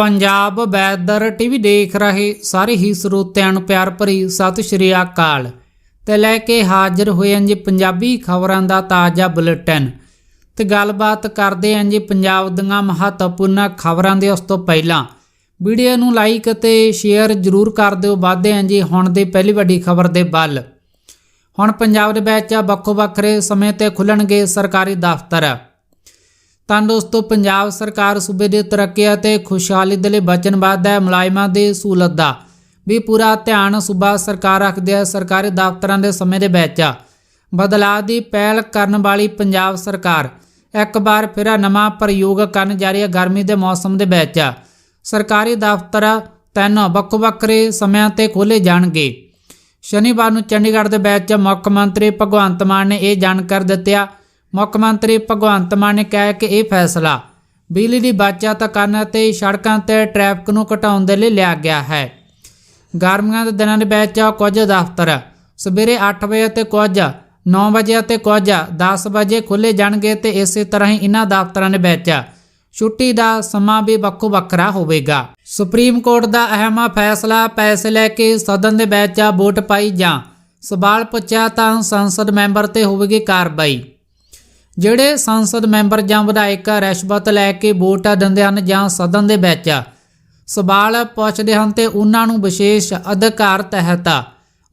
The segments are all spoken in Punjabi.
ਪੰਜਾਬ ਵੈਦਰ ਟੀਵੀ ਦੇਖ ਰਹੇ ਸਾਰੇ ਹੀ ਸਰੋਤਿਆਂ ਨੂੰ ਪਿਆਰ ਭਰੀ ਸਤਿ ਸ਼੍ਰੀ ਅਕਾਲ। ਤੇ ਲੈ ਕੇ ਹਾਜ਼ਰ ਹੋਏ ਹਾਂ ਜੀ ਪੰਜਾਬੀ ਖਬਰਾਂ ਦਾ ਤਾਜ਼ਾ ਬੁਲੇਟਿਨ। ਤੇ ਗੱਲਬਾਤ ਕਰਦੇ ਹਾਂ ਜੀ ਪੰਜਾਬ ਦੀਆਂ ਮਹੱਤਵਪੂਰਨ ਖਬਰਾਂ ਦੇ ਉਸ ਤੋਂ ਪਹਿਲਾਂ। ਵੀਡੀਓ ਨੂੰ ਲਾਈਕ ਅਤੇ ਸ਼ੇਅਰ ਜ਼ਰੂਰ ਕਰ ਦਿਓ। ਵਾਧੇ ਹਾਂ ਜੀ ਹੁਣ ਦੀ ਪਹਿਲੀ ਵੱਡੀ ਖਬਰ ਦੇ ਵੱਲ। ਹੁਣ ਪੰਜਾਬ ਦੇ ਵਿੱਚ ਵੱਖੋ ਵੱਖਰੇ ਸਮੇਂ ਤੇ ਖੁੱਲਣਗੇ ਸਰਕਾਰੀ ਦਫ਼ਤਰ। ਤਾਂ ਦੋਸਤੋ ਪੰਜਾਬ ਸਰਕਾਰ ਸੂਬੇ ਦੀ ਤਰੱਕੀ ਅਤੇ ਖੁਸ਼ਹਾਲੀ ਦੇ ਲਈ ਵਚਨਬੱਧ ਹੈ ਮੁਲਾਜ਼ਮਾਂ ਦੀ ਸਹੂਲਤ ਦਾ। ਵੀ ਪੂਰਾ ਧਿਆਨ ਸੂਬਾ ਸਰਕਾਰ ਰੱਖਦੀ ਹੈ, ਸਰਕਾਰੀ ਦਫ਼ਤਰਾਂ ਦੇ ਸਮੇਂ ਦੇ ਵਿੱਚ। ਬਦਲਾਅ ਦੀ ਪਹਿਲ ਕਰਨ ਵਾਲੀ ਪੰਜਾਬ ਸਰਕਾਰ। ਇੱਕ ਵਾਰ ਫਿਰ ਨਵਾਂ ਪ੍ਰਯੋਗ ਕਰਨ ਜਾ ਰਹੀ ਹੈ ਗਰਮੀ ਦੇ ਮੌਸਮ ਦੇ ਵਿੱਚ। ਸਰਕਾਰੀ ਦਫ਼ਤਰ ਤਿੰਨ ਵੱਖੋ ਵੱਖਰੇ ਸਮਿਆਂ ਤੇ ਖੋਲੇ ਜਾਣਗੇ। ਸ਼ਨੀਵਾਰ ਨੂੰ ਚੰਡੀਗੜ੍ਹ ਦੇ ਵਿੱਚ ਮੁੱਖ ਮੰਤਰੀ ਭਗਵੰਤ ਮਾਨ ਨੇ ਇਹ ਜਾਣਕਾਰੀ ਦਿੱਤਿਆ ਮੁੱਖ ਮੰਤਰੀ ਭਗਵੰਤ ਮਾਨ ਨੇ ਕਿਹਾ ਕਿ ਇਹ ਫੈਸਲਾ ਬਿਜਲੀ ਦੀ ਬਚਤ ਕਰਨ ਅਤੇ ਸੜਕਾਂ ਤੇ ਟ੍ਰੈਫਿਕ ਨੂੰ ਘਟਾਉਣ ਦੇ ਲਈ ਲਿਆ ਗਿਆ ਹੈ। ਗਰਮੀਆਂ ਦੇ ਦਿਨਾਂ ਦੇ ਵਿੱਚ ਕੁਝ ਦਫ਼ਤਰ ਸਵੇਰੇ 8 ਵਜੇ ਤੇ ਕੁਝ 9 ਵਜੇ ਅਤੇ ਕੁਝ 10 ਵਜੇ ਖੁੱਲੇ ਜਾਣਗੇ ਤੇ ਇਸੇ ਤਰ੍ਹਾਂ ਹੀ ਇਹਨਾਂ ਦਫ਼ਤਰਾਂ ਦੇ ਵਿੱਚ ਛੁੱਟੀ ਦਾ ਸਮਾਂ ਵੀ ਵੱਖੋ ਵੱਖਰਾ ਹੋਵੇਗਾ। ਸੁਪਰੀਮ ਕੋਰਟ ਦਾ ਅਹਿਮ ਫੈਸਲਾ ਪੈਸੇ ਲੈ ਕੇ ਸਦਨ ਦੇ ਵਿੱਚ ਵੋਟ ਪਾਈ ਜਾਂ ਸਵਾਲ ਪੁੱਛਿਆ ਤਾਂ ਸੰਸਦ ਮੈਂਬਰ ਤੇ ਹੋਵੇਗੀ ਕਾਰਵਾਈ। ਜਿਹੜੇ ਸੰਸਦ ਮੈਂਬਰ ਜਾਂ ਵਿਧਾਇਕ ਰਿਸ਼ਵਤ ਲੈ ਕੇ ਵੋਟ ਦਿੰਦੇ ਹਨ ਜਾਂ ਸਦਨ ਦੇ ਵਿੱਚ ਸਵਾਲ ਪੁੱਛਦੇ ਹਨ ਤੇ ਉਹਨਾਂ ਨੂੰ ਵਿਸ਼ੇਸ਼ ਅਧਿਕਾਰ ਤਹਿਤ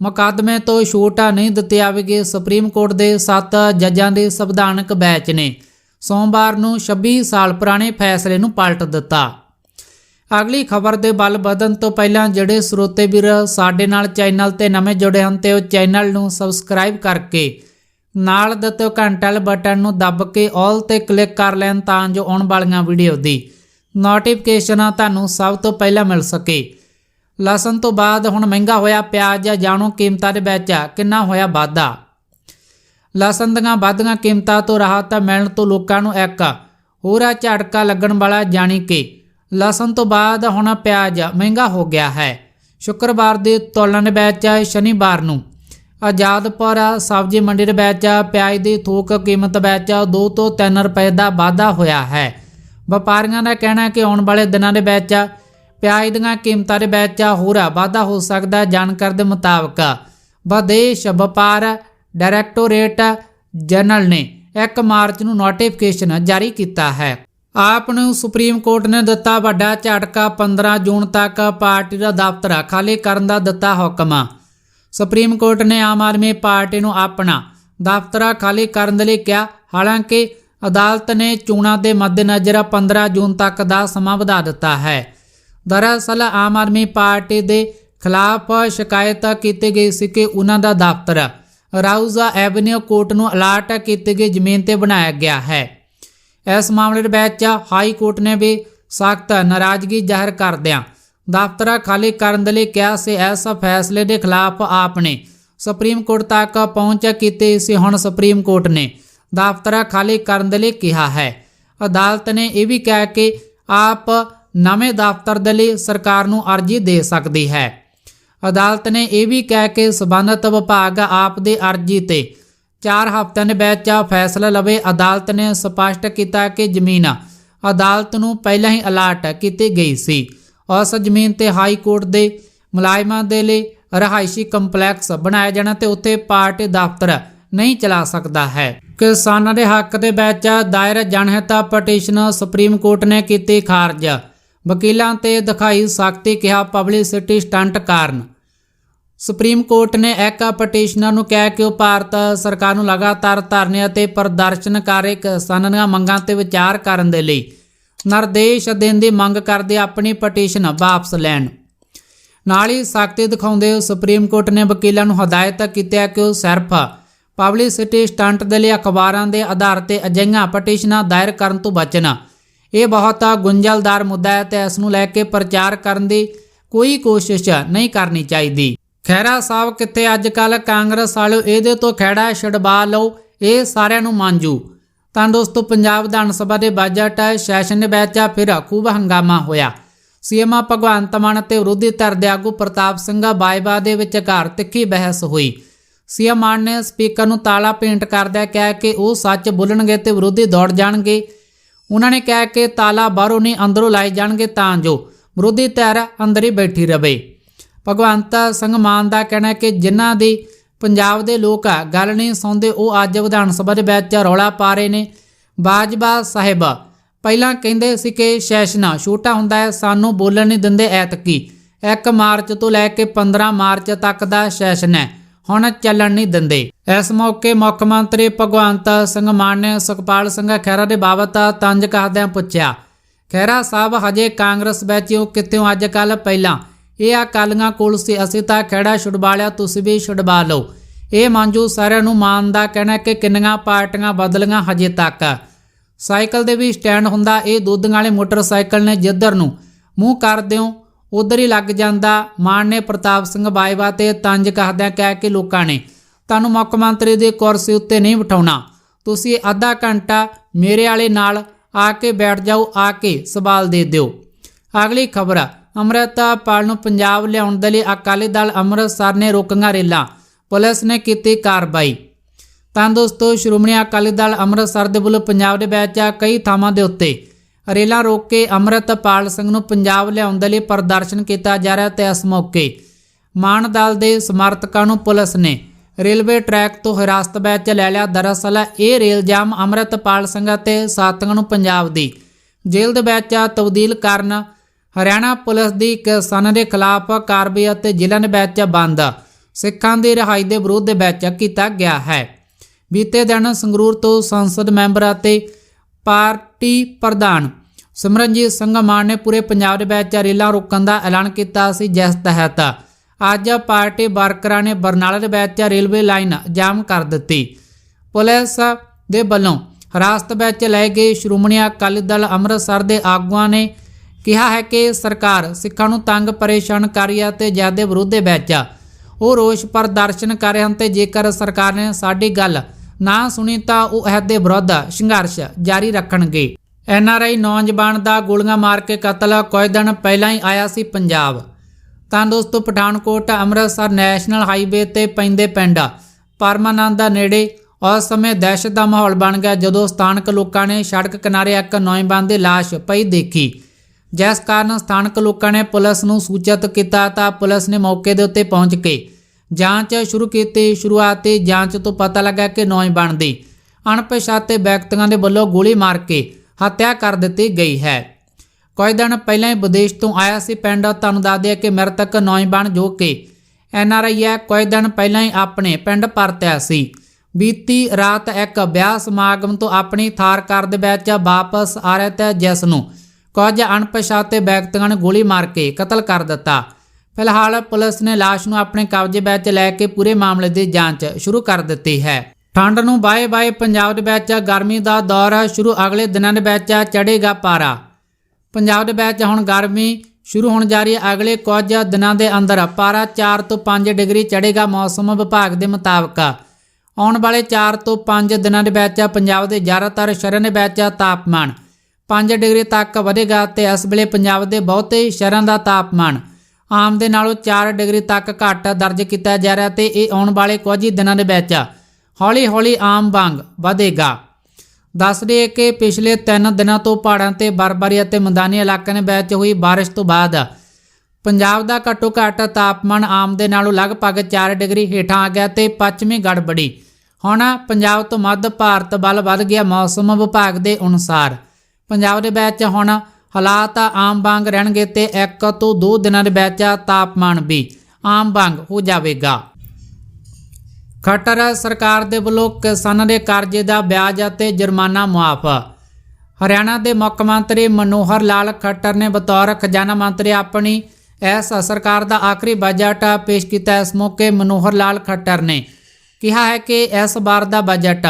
ਮੁਕੱਦਮੇ ਤੋਂ ਛੂਟ ਨਹੀਂ ਦਿੱਤੀ ਜਾਵੇਗੀ। ਸੁਪਰੀਮ ਕੋਰਟ ਦੇ 7 ਜੱਜਾਂ ਦੇ ਸੰਵਿਧਾਨਕ ਬੈਂਚ ਨੇ ਸੋਮਵਾਰ ਨੂੰ 26 ਸਾਲ ਪੁਰਾਣੇ ਫੈਸਲੇ ਨੂੰ ਪਲਟ ਦਿੱਤਾ। ਅਗਲੀ ਖਬਰ ਦੇ ਵੱਲ ਵਧਣ ਤੋਂ ਪਹਿਲਾਂ ਜਿਹੜੇ ਸਰੋਤੇ ਵੀਰ ਸਾਡੇ ਨਾਲ ਚੈਨਲ ਤੇ ਨਵੇਂ ਜੁੜੇ ਹਨ ਤੇ ਉਹ ਚੈਨਲ ਨੂੰ ਸਬਸਕ੍ਰਾਈਬ ਕਰਕੇ ਨਾਲ ਦਿੱਤੇ ਘੰਟਲ ਬਟਨ ਨੂੰ ਦੱਬ ਕੇ ਆਲ ਤੇ ਕਲਿੱਕ ਕਰ ਲੈਣ ਤਾਂ ਜੋ ਆਉਣ ਵਾਲੀਆਂ ਵੀਡੀਓ ਦੀ ਨੋਟੀਫਿਕੇਸ਼ਨ ਤੁਹਾਨੂੰ ਸਭ ਤੋਂ ਪਹਿਲਾਂ ਮਿਲ ਸਕੇ। ਲਸਣ ਤੋਂ ਬਾਅਦ ਹੁਣ ਮਹਿੰਗਾ ਹੋਇਆ ਪਿਆਜ਼ ਜਾਣੋ ਕੀਮਤਾਂ ਦੇ ਵਿੱਚ ਕਿੰਨਾ ਹੋਇਆ ਵਾਧਾ। ਲਸਣ ਦੀਆਂ ਵੱਧਦੀਆਂ ਕੀਮਤਾਂ ਤੋਂ ਰਾਹਤ ਮਿਲਣ ਤੋਂ ਲੋਕਾਂ ਨੂੰ ਇੱਕ ਹੋਰ ਝਟਕਾ ਲੱਗਣ ਵਾਲਾ ਜਾਣੀ ਕਿ ਲਸਣ ਤੋਂ ਬਾਅਦ ਹੁਣ ਪਿਆਜ਼ ਮਹਿੰਗਾ ਹੋ ਗਿਆ ਹੈ। ਸ਼ੁੱਕਰਵਾਰ ਦੀ ਤੁਲਨਾ ਵਿੱਚ ਸ਼ਨੀਵਾਰ ਨੂੰ ਆਜ਼ਾਦਪੁਰ ਸਬਜ਼ੀ ਮੰਡੀ ਦੇ ਵਿੱਚ ਪਿਆਜ਼ ਦੀ ਥੋਕ ਕੀਮਤ ਵਿੱਚ 2 ਤੋਂ 3 ਰੁਪਏ ਦਾ ਵਾਧਾ ਹੋਇਆ ਹੈ। ਵਪਾਰੀਆਂ ਦਾ ਕਹਿਣਾ ਹੈ ਕਿ ਆਉਣ ਵਾਲੇ ਦਿਨਾਂ ਦੇ ਵਿੱਚ ਪਿਆਜ਼ ਦੀਆਂ ਕੀਮਤਾਂ ਦੇ ਵਿੱਚ ਹੋਰ ਵਾਧਾ ਹੋ ਸਕਦਾ ਹੈ। ਜਾਣਕਾਰੀ ਦੇ ਮੁਤਾਬਕ ਵਿਦੇਸ਼ ਵਪਾਰ ਡਾਇਰੈਕਟੋਰੇਟ ਜਨਰਲ ਨੇ 1 ਮਾਰਚ ਨੂੰ ਨੋਟੀਫਿਕੇਸ਼ਨ ਜਾਰੀ ਕੀਤਾ ਹੈ। ਆਪ ਨੂੰ ਸੁਪਰੀਮ ਕੋਰਟ ਨੇ ਦਿੱਤਾ ਵੱਡਾ ਝਟਕਾ। 15 ਜੂਨ ਤੱਕ ਪਾਰਟੀ ਦਾ ਦਫ਼ਤਰ ਖਾਲੀ ਕਰਨ ਦਾ ਦਿੱਤਾ ਹੁਕਮ। ਸੁਪਰੀਮ ਕੋਰਟ ਨੇ ਆਮ ਆਦਮੀ ਪਾਰਟੀ ਨੂੰ ਆਪਣਾ ਦਫ਼ਤਰ ਖਾਲੀ ਕਰਨ ਦੇ ਲਈ ਕਿਹਾ। ਹਾਲਾਂਕਿ, ਅਦਾਲਤ ਨੇ ਚੋਣਾਂ ਦੇ ਮੱਦੇਨਜ਼ਰ 15 ਜੂਨ ਤੱਕ ਦਾ ਸਮਾਂ ਵਧਾ ਦਿੱਤਾ ਹੈ। ਦਰਅਸਲ, ਆਮ ਆਦਮੀ ਪਾਰਟੀ ਦੇ ਖਿਲਾਫ ਸ਼ਿਕਾਇਤ ਕੀਤੀ ਗਈ ਸੀ ਕਿ ਉਹਨਾਂ ਦਾ ਦਫ਼ਤਰ ਰਾਊਜ਼ਾ ਐਵਨਿਊ ਕੋਰਟ ਨੂੰ ਅਲਾਟ ਕੀਤੀ ਗਈ ਜ਼ਮੀਨ ਤੇ ਬਣਾਇਆ ਗਿਆ ਹੈ। ਇਸ ਮਾਮਲੇ ਦੇ ਵਿੱਚ ਹਾਈ ਕੋਰਟ ਨੇ ਵੀ ਸਖਤ ਨਾਰਾਜ਼ਗੀ ਜ਼ਾਹਿਰ ਕਰਦਿਆਂ ਦਫ਼ਤਰ ਖਾਲੀ ਕਰਨ ਦੇ ਲਈ ਕਿਹਾ ਸੀ, ਇਸ ਫੈਸਲੇ ਦੇ ਖਿਲਾਫ ਆਪ ਨੇ ਸੁਪਰੀਮ ਕੋਰਟ ਤੱਕ ਪਹੁੰਚ ਕੀਤੀ ਸੀ, ਹੁਣ ਸੁਪਰੀਮ ਕੋਰਟ ਨੇ ਦਫ਼ਤਰ ਖਾਲੀ ਕਰਨ ਦੇ ਲਈ ਕਿਹਾ ਹੈ। ਅਦਾਲਤ ਨੇ ਇਹ ਵੀ ਕਿਹਾ ਕਿ ਆਪ ਨਵੇਂ ਦਫ਼ਤਰ ਦੇ ਲਈ ਸਰਕਾਰ ਨੂੰ ਅਰਜ਼ੀ ਦੇ ਸਕਦੀ ਹੈ। ਅਦਾਲਤ ਨੇ ਇਹ ਵੀ ਕਿਹਾ ਕਿ ਸਬੰਧਤ ਵਿਭਾਗ ਆਪ ਦੀ ਅਰਜ਼ੀ ਤੇ 4 ਹਫ਼ਤਿਆਂ ਦੇ ਵਿੱਚ ਫੈਸਲਾ ਲਵੇ। ਅਦਾਲਤ ਨੇ ਸਪਸ਼ਟ ਕੀਤਾ ਕਿ ਜ਼ਮੀਨ ਅਦਾਲਤ ਨੂੰ ਪਹਿਲਾਂ ਹੀ ਅਲਾਟ ਕੀਤੀ ਗਈ ਸੀ। ਉਸ ਜ਼ਮੀਨ ਤੇ ਹਾਈ ਕੋਰਟ ਦੇ ਮੁਲਾਜ਼ਮਾਂ ਦੇ ਲਈ ਰਹਾਇਸ਼ੀ ਕੰਪਲੈਕਸ ਬਣਾਇਆ ਜਾਣਾ ਤੇ ਉੱਥੇ ਪਾਰਟੀ ਦਫ਼ਤਰ ਨਹੀਂ ਚਲਾ ਸਕਦਾ ਹੈ। ਕਿਸਾਨਾਂ ਦੇ ਹੱਕ ਦੇ ਵਿੱਚ ਦਾਇਰ ਜਨਹਿਤ ਪਟੀਸ਼ਨ ਸੁਪਰੀਮ ਕੋਰਟ ਨੇ ਕੀਤੀ ਖਾਰਜ। ਵਕੀਲਾਂ ਤੇ ਦਿਖਾਈ ਸਖਤੀ ਕਿਹਾ ਪਬਲਿਸਿਟੀ ਸਟੰਟ ਕਾਰਨ। ਸੁਪਰੀਮ ਕੋਰਟ ਨੇ ਇੱਕ ਪਟੀਸ਼ਨਰ ਨੂੰ ਕਿਹਾ ਕਿ ਉਹ ਭਾਰਤ ਸਰਕਾਰ ਨੂੰ ਲਗਾਤਾਰ ਧਰਨੇ ਅਤੇ ਪ੍ਰਦਰਸ਼ਨ ਕਰ ਕਿਸਾਨਾਂ ਦੀਆਂ ਮੰਗਾਂ ਤੇ ਵਿਚਾਰ ਕਰਨ ਦੇ ਲਈ ਨਿਰਦੇਸ਼ ਦੇਣ ਦੀ ਮੰਗ ਕਰਦੇ ਆਪਣੀ ਪਟੀਸ਼ਨ ਵਾਪਸ ਲੈਣ। ਨਾਲ ਹੀ ਸਖਤੀ ਦਿਖਾਉਂਦੇ ਹੋਏ ਸੁਪਰੀਮ ਕੋਰਟ ਨੇ ਵਕੀਲਾਂ ਨੂੰ ਹਦਾਇਤ ਕੀਤੀ ਹੈ ਕਿ ਉਹ ਸਿਰਫ ਪਬਲਿਸਿਟੀ ਸਟੰਟ ਦੇ ਲਈ ਅਖਬਾਰਾਂ ਦੇ ਆਧਾਰ ਤੇ ਅਜਿਹੀਆਂ ਪਟੀਸ਼ਨਾਂ ਦਾਇਰ ਕਰਨ ਤੋਂ ਬਚਣ। ਇਹ ਬਹੁਤ ਗੁੰਝਲਦਾਰ ਮੁੱਦਾ ਹੈ ਤੇ ਇਸ ਨੂੰ ਲੈ ਕੇ ਪ੍ਰਚਾਰ ਕਰਨ ਦੀ ਕੋਈ ਕੋਸ਼ਿਸ਼ ਨਹੀਂ ਕਰਨੀ ਚਾਹੀਦੀ। ਖੈਰਾ ਸਾਹਿਬ ਕਿੱਥੇ? ਅੱਜ ਕੱਲ ਕਾਂਗਰਸ ਵਾਲਿਓ ਇਹਦੇ ਤੋਂ ਖਹਿੜਾ ਛਡਵਾ ਲਓ, ਇਹ ਸਾਰਿਆਂ ਨੂੰ ਮੰਨਜੂ ਤਾਂ ਦੋਸਤੋ, ਪੰਜਾਬ ਵਿਧਾਨ ਸਭਾ ਦੇ ਬਜਟ ਸੈਸ਼ਨ ਦੇ ਵਿੱਚ ਫਿਰ ਖੂਬ ਹੰਗਾਮਾ ਹੋਇਆ। ਸੀਐਮ ਭਗਵੰਤ ਮਾਨ ਅਤੇ ਵਿਰੋਧੀ ਧਿਰ ਦੇ ਆਗੂ ਪ੍ਰਤਾਪ ਸਿੰਘ ਬਾਈਬਾ ਦੇ ਵਿਚਕਾਰ ਤਿੱਖੀ ਬਹਿਸ ਹੋਈ। ਸੀਐਮ ਮਾਨ ਨੇ ਸਪੀਕਰ ਨੂੰ ਤਾਲਾ ਪੇਂਟ ਕਰਦਿਆਂ ਕਿਹਾ ਕਿ ਉਹ ਸੱਚ ਬੋਲਣਗੇ ਤੇ ਵਿਰੋਧੀ ਦੌੜ ਜਾਣਗੇ। ਉਹਨਾਂ ਨੇ ਕਿਹਾ ਕਿ ਤਾਲਾ ਬਾਹਰੋਂ ਨਹੀਂ, ਅੰਦਰੋਂ ਲਾਏ ਜਾਣਗੇ ਤਾਂ ਜੋ ਵਿਰੋਧੀ ਧਿਰ ਅੰਦਰ ਹੀ ਬੈਠੀ ਰਵੇ। ਭਗਵੰਤ ਸਿੰਘ ਮਾਨ ਦਾ ਕਹਿਣਾ ਹੈ ਕਿ ਜਿਨ੍ਹਾਂ ਦੀ ਪੰਜਾਬ ਦੇ ਲੋਕ ਆ, ਗੱਲ ਨਹੀਂ ਸੁਣਦੇ, ਉਹ ਅੱਜ ਵਿਧਾਨ ਸਭਾ ਦੇ ਵਿੱਚ ਰੌਲਾ ਪਾ ਰਹੇ ਨੇ। ਬਾਜਵਾ ਸਾਹਿਬ, ਪਹਿਲਾਂ ਕਹਿੰਦੇ ਸੀ ਕਿ ਸੈਸ਼ਨ, ਛੋਟਾ ਹੁੰਦਾ ਹੈ, ਸਾਨੂੰ ਬੋਲਣ ਨਹੀਂ ਦਿੰਦੇ ਐਤਕੀ। 1 ਮਾਰਚ ਤੋਂ ਲੈ ਕੇ 15 ਮਾਰਚ ਤੱਕ ਦਾ ਸੈਸ਼ਨ ਹੈ, ਹੁਣ ਚੱਲਣ ਨਹੀਂ ਦਿੰਦੇ। ਇਸ ਮੌਕੇ ਮੁੱਖ ਮੰਤਰੀ ਭਗਵੰਤ ਸਿੰਘ ਮਾਨ ਨੇ ਸੁਖਪਾਲ ਸਿੰਘ ਖਹਿਰਾ ਦੇ ਬਾਬਤ ਤੰਜ ਕਰਦਿਆਂ ਪੁੱਛਿਆ, ਖਹਿਰਾ ਸਾਹਿਬ, ਹਜੇ ਕਾਂਗਰਸ ਵਿੱਚ ਹੋ ਕਿਤਿਓਂ ਅੱਜ ਕੱਲ ਪਹਿਲਾਂ ਇਹ ਅਕਾਲੀਆਂ ਕੋਲ ਸੀ, ਅਸੀਂ ਤਾਂ ਖੇੜਾ ਛੁਡਵਾ ਲਿਆ, ਤੁਸੀਂ ਵੀ ਛੁਡਵਾ ਲਓ। ਇਹ ਮੰਜੂ ਸਾਰਿਆਂ ਨੂੰ ਮਾਨ ਦਾ ਕਹਿਣਾ ਕਿ ਕਿੰਨੀਆਂ ਪਾਰਟੀਆਂ ਬਦਲੀਆਂ ਹਜੇ ਤੱਕ। ਸਾਈਕਲ ਦੇ ਵੀ ਸਟੈਂਡ ਹੁੰਦਾ, ਇਹ ਦੁੱਧ ਵਾਲੇ ਮੋਟਰਸਾਈਕਲ ਨੇ ਜਿੱਧਰ ਨੂੰ ਮੂੰਹ ਕਰ ਦਿਓ, ਉਧਰ ਹੀ ਲੱਗ ਜਾਂਦਾ। ਮਾਨ ਨੇ ਪ੍ਰਤਾਪ ਸਿੰਘ ਬਾਈਵਾ ਤੇ ਤੰਜ ਕਰਦਿਆਂ ਕਹਿ ਕਿ ਲੋਕਾਂ ਨੇ ਤੁਹਾਨੂੰ ਮੁੱਖ ਮੰਤਰੀ ਦੀ ਕੁਰਸੀ ਉੱਤੇ ਨਹੀਂ ਬਿਠਾਉਣਾ। ਤੁਸੀਂ ਅੱਧਾ ਘੰਟਾ ਮੇਰੇ ਵਾਲੇ ਨਾਲ ਆ ਕੇ ਬੈਠ ਜਾਓ, ਆ ਕੇ ਸਵਾਲ ਦੇ ਦਿਓ। ਅਗਲੀ ਖਬਰ ਅੰਮ੍ਰਿਤਪਾਲ ਨੂੰ ਪੰਜਾਬ ਲਿਆਉਣ ਦੇ ਲਈ ਅਕਾਲੀ ਦਲ ਅੰਮ੍ਰਿਤਸਰ ਨੇ ਰੋਕੀਆਂ ਰੇਲਾਂ। ਪੁਲਿਸ ਨੇ ਕੀਤੀ ਕਾਰਵਾਈ। ਤਾਂ ਦੋਸਤੋ ਸ਼੍ਰੋਮਣੀ ਅਕਾਲੀ ਦਲ ਅੰਮ੍ਰਿਤਸਰ ਦੇ ਵੱਲੋਂ ਪੰਜਾਬ ਦੇ ਵਿੱਚ ਕਈ ਥਾਵਾਂ ਦੇ ਉੱਤੇ ਰੇਲਾਂ ਰੋਕ ਕੇ ਅੰਮ੍ਰਿਤਪਾਲ ਸਿੰਘ ਨੂੰ ਪੰਜਾਬ ਲਿਆਉਣ ਦੇ ਲਈ ਪ੍ਰਦਰਸ਼ਨ ਕੀਤਾ ਜਾ ਰਿਹਾ ਤੇ ਇਸ ਮੌਕੇ ਮਾਨ ਦਲ ਦੇ ਸਮਰਥਕਾਂ ਨੂੰ ਪੁਲਿਸ ਨੇ ਰੇਲਵੇ ਟਰੈਕ ਤੋਂ ਹਿਰਾਸਤ ਵਿੱਚ ਲੈ ਲਿਆ। ਦਰਅਸਲ ਇਹ ਰੇਲ ਜਾਮ ਅੰਮ੍ਰਿਤਪਾਲ ਸਿੰਘ ਅਤੇ ਸਾਥੀਆਂ ਨੂੰ ਪੰਜਾਬ ਦੀ ਜੇਲ੍ਹ ਦੇ ਵਿੱਚ ਤਬਦੀਲ ਕਰਨ ਹਰਿਆਣਾ ਪੁਲਿਸ ਦੀ ਕਿਸਾਨਾਂ ਦੇ ਖਿਲਾਫ ਕਾਰਵਾਈ ਅਤੇ ਜ਼ਿਲ੍ਹਾ ਦੇ ਵਿੱਚ ਬੰਦ ਸਿੱਖਾਂ ਦੀ ਰਿਹਾਈ ਦੇ ਵਿਰੋਧ ਵਿੱਚ ਕੀਤਾ ਗਿਆ ਹੈ। ਬੀਤੇ ਦਿਨ ਸੰਗਰੂਰ ਤੋਂ ਸੰਸਦ ਮੈਂਬਰ ਅਤੇ ਪਾਰਟੀ ਪ੍ਰਧਾਨ ਸਿਮਰਨਜੀਤ ਸਿੰਘ ਮਾਨ ਨੇ ਪੂਰੇ ਪੰਜਾਬ ਦੇ ਵਿੱਚ ਰੇਲਾਂ ਰੋਕਣ ਦਾ ਐਲਾਨ ਕੀਤਾ ਸੀ, ਜਿਸ ਤਹਿਤ ਅੱਜ ਪਾਰਟੀ ਵਰਕਰਾਂ ਨੇ ਬਰਨਾਲਾ ਦੇ ਵਿੱਚ ਰੇਲਵੇ ਲਾਈਨ ਜਾਮ ਕਰ ਦਿੱਤੀ। ਪੁਲਿਸ ਦੇ ਵੱਲੋਂ ਹਿਰਾਸਤ ਵਿੱਚ ਲਏ ਗਏ ਸ਼੍ਰੋਮਣੀ ਅਕਾਲੀ ਦਲ ਅੰਮ੍ਰਿਤਸਰ ਦੇ ਆਗੂਆਂ ਨੇ ਕਿਹਾ ਹੈ ਕਿ ਸਰਕਾਰ ਸਿੱਖਾਂ ਨੂੰ ਤੰਗ, ਪਰੇਸ਼ਾਨ ਕਰ ਰਹੀ ਹੈ ਤੇ ਜਦ ਦੇ ਵਿਰੋਧ ਦੇ ਵਿੱਚ ਉਹ ਰੋਸ ਪ੍ਰਦਰਸ਼ਨ ਕਰ ਰਹੇ ਹਨ ਤੇ ਜੇਕਰ ਸਰਕਾਰ ਨੇ ਸਾਡੀ ਗੱਲ ਨਾ ਸੁਣੀ ਤਾਂ ਉਹ ਇਹ ਦੇ ਵਿਰੁੱਧ ਸੰਘਰਸ਼ ਜਾਰੀ ਰੱਖਣਗੇ। ਐਨਆਰਆਈ ਨੌਜਵਾਨ ਦਾ ਗੋਲੀਆਂ ਮਾਰ ਕੇ ਕਤਲ ਕੁਝ ਦਿਨ ਪਹਿਲਾਂ ਹੀ ਆਇਆ ਸੀ ਪੰਜਾਬ। ਤਾਂ ਦੋਸਤੋ, ਪਠਾਨਕੋਟ, ਅੰਮ੍ਰਿਤਸਰ ਨੈਸ਼ਨਲ ਹਾਈਵੇ ਤੇ ਪੈਂਦੇ ਪਿੰਡ ਪਰਮਾਨੰਦ ਦਾ ਨੇੜੇ ਉਸ ਸਮੇਂ ਦਹਿਸ਼ਤ ਦਾ ਮਾਹੌਲ ਬਣ ਗਿਆ ਜਦੋਂ ਸਥਾਨਕ ਲੋਕਾਂ ਨੇ ਸੜਕ ਕਿਨਾਰੇ ਇੱਕ ਨੌਜਵਾਨ ਦੀ ਲਾਸ਼ ਪਈ ਦੇਖੀ। ਜਿਸ ਕਾਰਨ ਸਥਾਨਕ ਲੋਕਾਂ ਨੇ ਪੁਲਿਸ ਨੂੰ ਸੂਚਿਤ ਕੀਤਾ ਤਾਂ ਪੁਲਿਸ ਨੇ ਮੌਕੇ ਦੇ ਉੱਤੇ ਪਹੁੰਚ ਕੇ ਜਾਂਚ ਸ਼ੁਰੂ ਕੀਤੀ, ਸ਼ੁਰੂਆਤੀ ਜਾਂਚ ਤੋਂ ਪਤਾ ਲੱਗਾ ਕਿ ਨੌਜਵਾਨ ਦੀ ਅਣਪਛਾਤੇ ਵਿਅਕਤੀਆਂ ਦੇ ਵੱਲੋਂ ਗੋਲੀ ਮਾਰ ਕੇ ਹੱਤਿਆ ਕਰ ਦਿੱਤੀ ਗਈ ਹੈ। ਕੁਝ ਦਿਨ ਪਹਿਲਾਂ ਹੀ ਵਿਦੇਸ਼ ਤੋਂ ਆਇਆ ਸੀ ਪਿੰਡ, ਤੁਹਾਨੂੰ ਦੱਸ ਦਿਆ ਕਿ ਮ੍ਰਿਤਕ ਨੌਜਵਾਨ ਜੋ ਕਿ ਐਨ ਆਰ ਆਈ ਹੈ। ਕੁਝ ਦਿਨ ਪਹਿਲਾਂ ਹੀ ਆਪਣੇ ਪਿੰਡ ਪਰਤਿਆ ਸੀ। ਬੀਤੀ ਰਾਤ ਇੱਕ ਵਿਆਹ ਸਮਾਗਮ ਤੋਂ ਆਪਣੀ ਥਾਰ ਕਾਰ ਦੇ ਵਿੱਚ ਵਾਪਸ ਆ ਰਿਹਾ ਤੇ ਜਿਸ ਨੂੰ ਕੁਝ ਅਣਪਛਾਤੇ ਵਿਅਕਤੀਆਂ ਨੇ ਗੋਲੀ ਮਾਰ ਕੇ ਕਤਲ ਕਰ ਦਿੱਤਾ। ਫਿਲਹਾਲ ਪੁਲਿਸ ਨੇ ਲਾਸ਼ ਨੂੰ ਆਪਣੇ ਕਬਜ਼ੇ ਵਿੱਚ ਲੈ ਕੇ ਪੂਰੇ ਮਾਮਲੇ ਦੀ ਜਾਂਚ ਸ਼ੁਰੂ ਕਰ ਦਿੱਤੀ ਹੈ। ਠੰਡ ਨੂੰ ਬਾਏ ਬਾਏ ਪੰਜਾਬ ਦੇ ਵਿੱਚ ਗਰਮੀ ਦਾ ਦੌਰ ਸ਼ੁਰੂ ਅਗਲੇ ਦਿਨਾਂ ਦੇ ਵਿੱਚ ਚੜ੍ਹੇਗਾ ਪਾਰਾ। ਪੰਜਾਬ ਦੇ ਵਿੱਚ ਹੁਣ ਗਰਮੀ ਸ਼ੁਰੂ ਹੋਣ ਜਾ ਰਹੀ ਹੈ। ਅਗਲੇ ਕੁਝ ਦਿਨਾਂ ਦੇ ਅੰਦਰ ਪਾਰਾ 4 ਤੋਂ 5 ਡਿਗਰੀ ਚੜ੍ਹੇਗਾ ਮੌਸਮ ਵਿਭਾਗ ਦੇ ਮੁਤਾਬਕ। ਆਉਣ ਵਾਲੇ 4 ਤੋਂ 5 ਦਿਨਾਂ ਦੇ ਵਿੱਚ ਪੰਜਾਬ ਦੇ ਜ਼ਿਆਦਾਤਰ ਸ਼ਹਿਰਾਂ ਦੇ ਵਿੱਚ ਤਾਪਮਾਨ 5 ਡਿਗਰੀ ਤੱਕ ਵਧੇਗਾ ਤੇ ਇਸ ਵੇਲੇ ਪੰਜਾਬ ਦੇ ਬਹੁਤੇ ਸ਼ਹਿਰਾਂ ਦਾ ਤਾਪਮਾਨ ਆਮ ਦੇ ਨਾਲੋਂ 4 ਡਿਗਰੀ ਤੱਕ ਘੱਟ ਦਰਜ ਕੀਤਾ ਜਾ ਰਿਹਾ ਤੇ ਇਹ ਆਉਣ ਵਾਲੇ ਕੁਝ ਹੀ ਦਿਨਾਂ ਦੇ ਵਿੱਚ ਹੌਲੀ-ਹੌਲੀ ਆਮ ਵਾਂਗ ਵਧੇਗਾ। ਦੱਸ ਦਈਏ ਕਿ ਪਿਛਲੇ 3 ਦਿਨਾਂ ਤੋਂ ਪਹਾੜਾਂ ਤੇ ਬਰਫਬਾਰੀ ਅਤੇ ਮੈਦਾਨੀ ਇਲਾਕਿਆਂ ਦੇ ਵਿੱਚ ਹੋਈ ਬਾਰਿਸ਼ ਤੋਂ ਬਾਅਦ ਪੰਜਾਬ ਦਾ ਘੱਟੋ ਘੱਟ ਤਾਪਮਾਨ ਆਮ ਦੇ ਨਾਲੋਂ ਲਗਭਗ 4 ਡਿਗਰੀ ਹੇਠਾਂ ਆ ਗਿਆ ਤੇ ਪੱਛਮੀ ਗੜਬੜੀ। ਹੁਣ ਪੰਜਾਬ ਤੋਂ ਮੱਧ ਭਾਰਤ ਵੱਲ ਵੱਧ ਗਿਆ ਮੌਸਮ ਵਿਭਾਗ ਦੇ ਅਨੁਸਾਰ। ਪੰਜਾਬ ਦੇ ਵਿੱਚ ਹੁਣ ਹਾਲਾਤ ਆਮ ਵਾਂਗ ਰਹਿਣਗੇ ਤੇ 1 ਤੋਂ 2 ਦਿਨਾਂ ਦੇ ਵਿੱਚ ਤਾਪਮਾਨ ਵੀ ਆਮ ਵਾਂਗ ਹੋ ਜਾਵੇਗਾ। ਖੱਟਰ ਸਰਕਾਰ ਦੇ ਵੱਲੋਂ ਕਿਸਾਨਾਂ ਦੇ ਕਰਜ਼ੇ ਦਾ ਵਿਆਜ ਅਤੇ ਜੁਰਮਾਨਾ ਮੁਆਫ। ਹਰਿਆਣਾ ਦੇ ਮੁੱਖ ਮੰਤਰੀ ਮਨੋਹਰ ਲਾਲ ਖੱਟਰ ਨੇ ਬਤੌਰ ਖਜ਼ਾਨਾ ਮੰਤਰੀ ਆਪਣੀ ਇਸ ਸਰਕਾਰ ਦਾ ਆਖਰੀ ਬਜਟ ਪੇਸ਼ ਕੀਤਾ। ਇਸ ਮੌਕੇ ਮਨੋਹਰ ਲਾਲ ਖੱਟਰ ਨੇ ਕਿਹਾ ਹੈ ਕਿ ਇਸ ਵਾਰ ਦਾ ਬਜਟ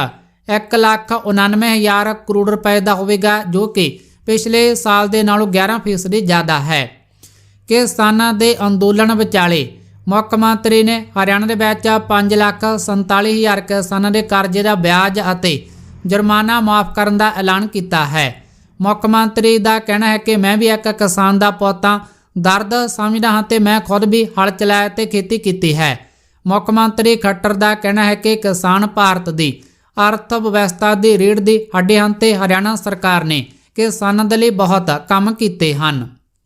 199000 ਕਰੋੜ ਰੁਪਏ ਦਾ ਹੋਵੇਗਾ, ਜੋ ਕਿ ਪਿਛਲੇ ਸਾਲ ਦੇ ਨਾਲੋਂ 11% ਜ਼ਿਆਦਾ ਹੈ। ਕਿਸਾਨਾਂ ਦੇ ਅੰਦੋਲਨ ਵਿਚਾਲੇ ਮੁੱਖ ਮੰਤਰੀ ਨੇ ਹਰਿਆਣਾ ਦੇ ਵਿੱਚ 547000 ਕਿਸਾਨਾਂ ਦੇ ਕਰਜ਼ੇ ਦਾ ਵਿਆਜ ਅਤੇ ਜੁਰਮਾਨਾ ਮਾਫ ਕਰਨ ਦਾ ਐਲਾਨ ਕੀਤਾ ਹੈ। ਮੁੱਖ ਮੰਤਰੀ ਦਾ ਕਹਿਣਾ ਹੈ ਕਿ ਮੈਂ ਵੀ ਇੱਕ ਕਿਸਾਨ ਦਾ ਪੋਤਾ ਦਰਦ ਸਮਝਦਾ ਹਾਂ ਤੇ ਮੈਂ ਖੁਦ ਵੀ ਹਲ ਚਲਾਇਆ ਤੇ ਖੇਤੀ ਕੀਤੀ ਹੈ। ਮੁੱਖ ਮੰਤਰੀ ਖੱਟਰ ਦਾ ਕਹਿਣਾ ਹੈ ਕਿ ਕਿਸਾਨ ਭਾਰਤ ਦੀ ਅਰਥ ਵਿਵਸਥਾ ਦੀ ਰੀੜ੍ਹ ਦੀ ਹੱਡੇ ਹਨ ਤੇ ਹਰਿਆਣਾ ਸਰਕਾਰ ਨੇ ਕਿਸਾਨਾਂ ਦੇ ਲਈ ਬਹੁਤ ਕੰਮ ਕੀਤੇ ਹਨ।